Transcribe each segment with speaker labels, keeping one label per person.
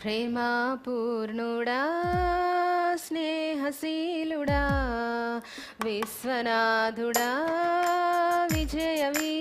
Speaker 1: ప్రేమా పూర్ణుడా స్నేహశీలుడా విశ్వనాథుడా విజయవీ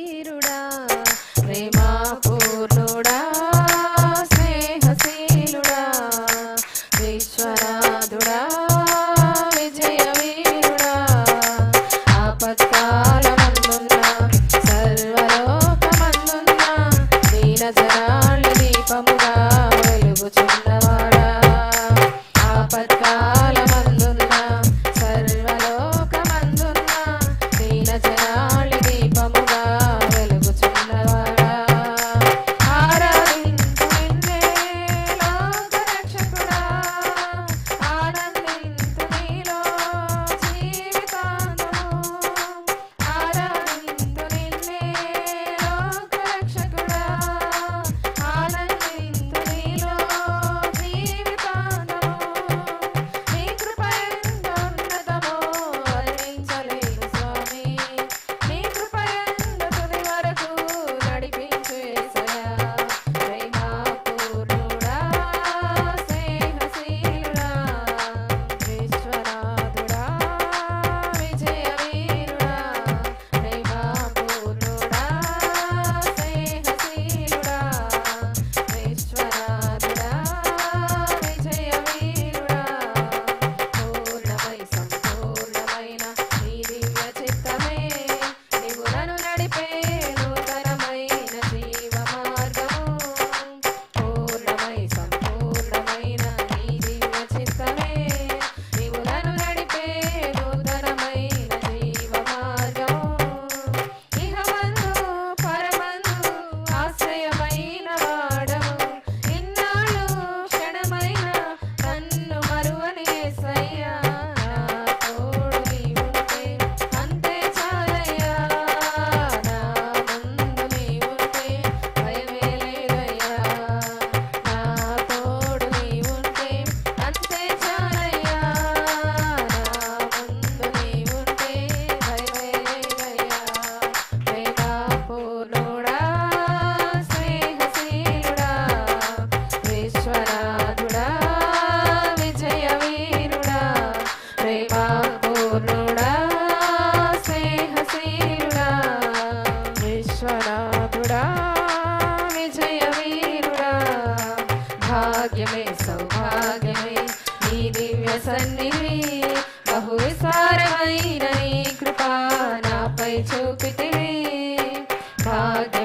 Speaker 1: भाग